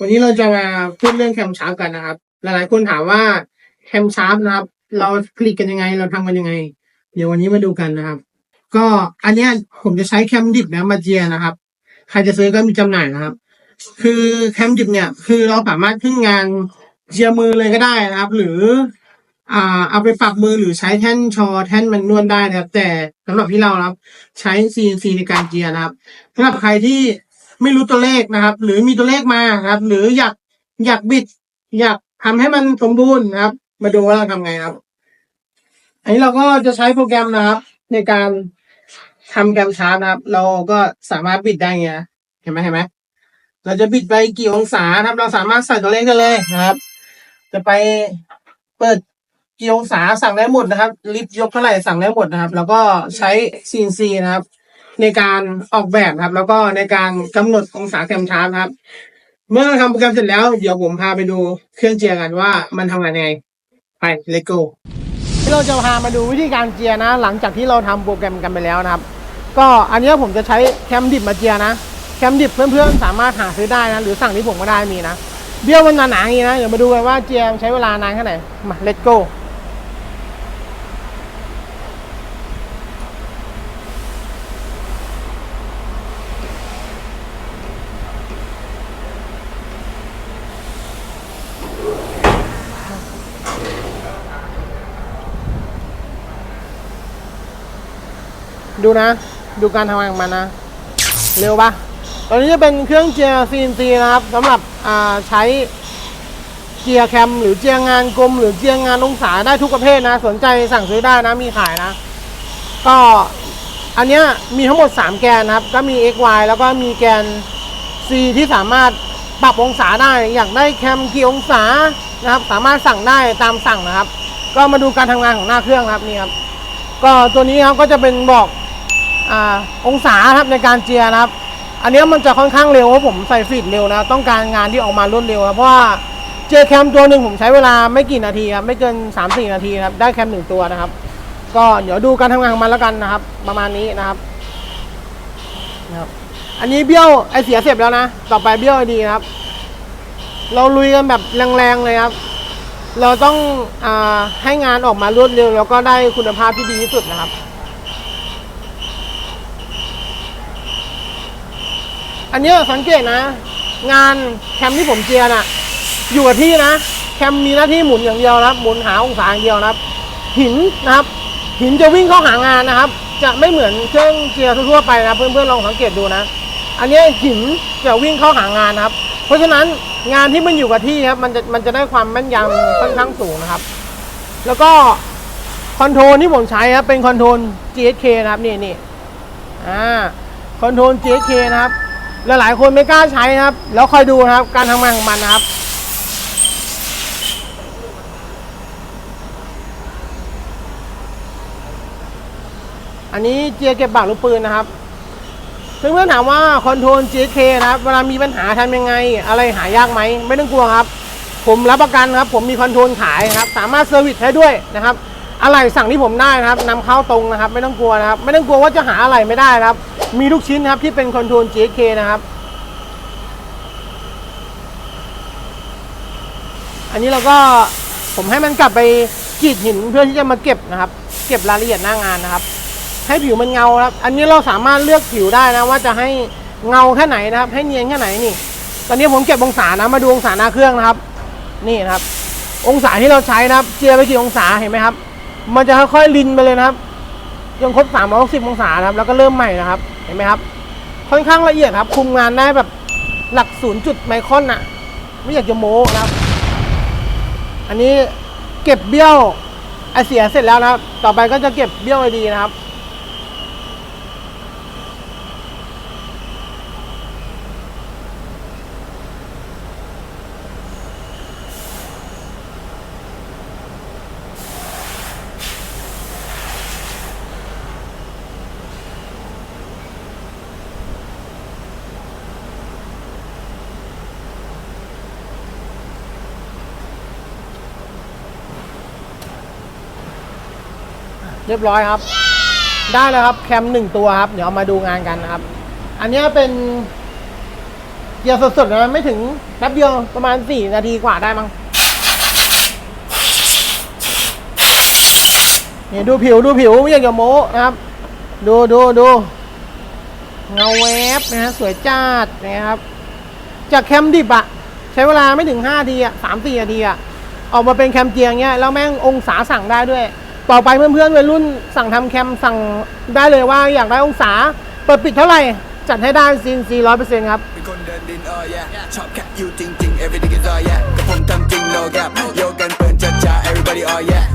วันนี้เราจะมาพูดเรื่องแคมชาร์ปกันนะครับ หลายๆคนถามว่าแคมชาร์ปนะครับ เราผลิตกันยังไง เราทำกันยังไง เดี๋ยววันนี้มาดูกันนะครับ ก็อันเนี้ยผมจะใช้แคมดิบนะมาเจียนะครับ ใครจะซื้อก็มีจำหน่ายนะครับ คือแคมดิบเนี่ย คือเราสามารถขึ้นงานเจียมือเลยก็ได้นะครับ หรืออ่าเอาไปปักมือหรือใช้แท่นชอแท่นมันนวดได้นะครับ แต่สำหรับที่เราครับ ใช้ CNC ในการเจียนะครับสำหรับใครที่ ไม่รู้ตัวเลขนะครับ หรือมีตัวเลขมาครับ หรืออยากอยากบิด อยากทำให้มันสมบูรณ์นะครับ มาดูว่าเราทำไงครับ อันนี้เราก็จะใช้โปรแกรมนะครับ ในการทำแกรมชาร์ตนะครับ เราก็สามารถบิดได้ไงเห็นไหมเห็นไหมเราจะบิดไปกี่องศาครับ เราสามารถใส่ตัวเลขได้เลยนะครับ จะไปเปิดกี่องศาสั่งได้หมดนะครับ ลิฟต์ยกเท่าไหร่สั่งได้หมดนะครับ แล้วก็ใช้ CNC นะครับ ในการออกแบบครับ แล้วก็ในการกำหนดองศาแคมชาร์ครับ เมื่อทำโปรแกรมเสร็จแล้วเดี๋ยวผมพาไปดูเครื่องเจียกันว่ามันทำงานยังไงไป let's go ที่เราจะพามาดูวิธีการเจียนะ หลังจากที่เราทำโปรแกรมกันไปแล้วนะครับ ก็อันนี้ผมจะใช้แคมดิบมาเจียนะแคมดิบเพื่อนๆสามารถหาซื้อได้นะ หรือสั่งที่ผมก็ได้มีนะเบี้ยวมันหนาๆอย่างนี้นะเดี๋ยวมาดูกันว่าเจียใช้เวลานานแค่ไหนมา let's go ดูนะ ดูการทำงานของมันนะ เร็วปะตอนนี้จะเป็นเครื่องเจียร์ CNC นะครับสำหรับใช้เจียร์แคมหรือเจียร์งานกลม หรือเจียร์งานองศาได้ทุกประเภทนะ สนใจสั่งซื้อได้นะ มีขายนะ ก็อันนี้มีทั้งหมด 3 แกนนะครับ ก็มี x y แล้วก็มีแกน c ที่สามารถปรับองศาได้อยากได้แคมกี่องศานะครับ สามารถสั่งได้ตามสั่งนะครับ ก็มาดูการทำงานของหน้าเครื่องครับนี่ครับ ก็ตัวนี้ครับก็จะเป็นบอก อองศาครับในการเจียนะครับ อันนี้มันจะค่อนข้างเร็วเพราะผมใส่ฟีดเร็วนะ ต้องการงานที่ออกมารวดเร็วครับเพราะว่าเจอแคมตัวหนึ่งผมใช้เวลาไม่กี่นาทีครับไม่เกิน 3-4 นาทีครับได้แคมหนึ่งตัวนะครับ ก็เดี๋ยวดูการทำงานของมันแล้วกันนะครับ ประมาณนี้นะครับนะครับอันนี้เบี้ยวไอเสียเสร็จแล้วนะ ต่อไปเบี้ยวไอดีนะครับ เราลุยกันแบบแรงๆเลยครับ เราต้องอให้งานออกมารวดเร็วแล้วก็ได้คุณภาพที่ดีที่สุดนะครับ อันนี้สังเกตนะ งานแคมที่ผมเจียน่ะ อยู่กับที่นะ แคมมีหน้าที่หมุนอย่างเดียวนะครับ หมุนหาองศาอย่างเดียวนะครับ หินนะครับ หินจะวิ่งเข้าหางานนะครับ จะไม่เหมือนเครื่องเจียทั่วไปนะเพื่อนๆลองสังเกตดูนะ อันนี้หินจะวิ่งเข้าหางานนะครับ เพราะฉะนั้นงานที่มันอยู่กับที่ครับมันจะมันจะได้ความแม่นยำค่อนข้างสูงนะครับ แล้วก็คอนโทรลที่ผมใช้ครับเป็นคอนโทรล GSK นะครับนี่นี่อ่าคอนโทรล GSK นะครับ หลายๆคนไม่กล้าใช้นะครับ แล้วคอยดูนะครับ การทำงานของมันนะครับอันนี้เจียเก็บบักลูกปืนนะครับเพื่อนๆถามว่าคอนโทรล GK นะครับเวลามีปัญหาทำยังไง อะไรหายากไหมไม่ต้องกลัวครับ ผมรับประกันครับ ผมมีคอนโทรลขายครับ สามารถเซอร์วิสให้ด้วยนะครับ อะไรสั่งที่ผมได้นะครับนำเข้าตรงนะครับ ไม่ต้องกลัวนะครับ ไม่ต้องกลัวว่าจะหาอะไรไม่ได้นะครับ มีทุกชิ้นนะครับที่เป็นคอนโทรล GK นะครับ อันนี้เราก็ผมให้มันกลับไปกรีดหินเพื่อที่จะมาเก็บนะครับ เก็บรายละเอียดหน้างานนะครับ ให้ผิวมันเงาครับ อันนี้เราสามารถเลือกผิวได้นะ ว่าจะให้เงาแค่ไหนนะครับ ให้เนียนแค่ไหนนี่ ตอนนี้ผมเก็บองศานะมาดูองศาหน้าเครื่องนะครับ นี่นะครับ องศาที่เราใช้นะครับ เจียไปกี่องศาเห็นไหมครับ มันจะค่อยๆลินไปเลยนะครับยังครบ360องศานะครับ แล้วก็เริ่มใหม่นะครับ เห็นไหมครับ ค่อนข้างละเอียดครับ คุมงานได้แบบหลักศูนย์จุดไมครอนน่ะไม่อยากจะโม้นะครับ อันนี้เก็บเบี้ยวไอเสียเสร็จแล้วนะครับ ต่อไปก็จะเก็บเบี้ยวไอดีนะครับ เรียบร้อยครับ ได้แล้วครับแคมหนึ่งตัวครับ เดี๋ยวเอามาดูงานกันนะครับ อันนี้เป็นเกียร์สดๆนะไม่ถึงแป๊บเดียวประมาณ4นาทีกว่าได้มั้งนี่ดูผิวดูผิวไม่อยากจะโม้นะครับ ดูดูดูเงาแวบนะฮะสวยจ้าดนะครับ จากแคมดิบอะใช้เวลาไม่ถึง5นาทีอะสามสี่นาทีอะออกมาเป็นแคมเจียงเงี้ยแล้วแม่งองศาสั่งได้ด้วย ต่อไปเพื่อนๆวัยรุ่นสั่งทำแคมสั่งได้เลยว่าอยากได้องศา เปิดปิดเท่าไหร่ จัดให้ได้ซีนซีร้อยเปอร์เซ็นต์ครับเป็นคนเดินดิน oh yeah ชอบแค่อยู่จริงๆ everything is all yeah กับผมทำจริง no gap โยกันเปิดจัดจ้า everybody all yeah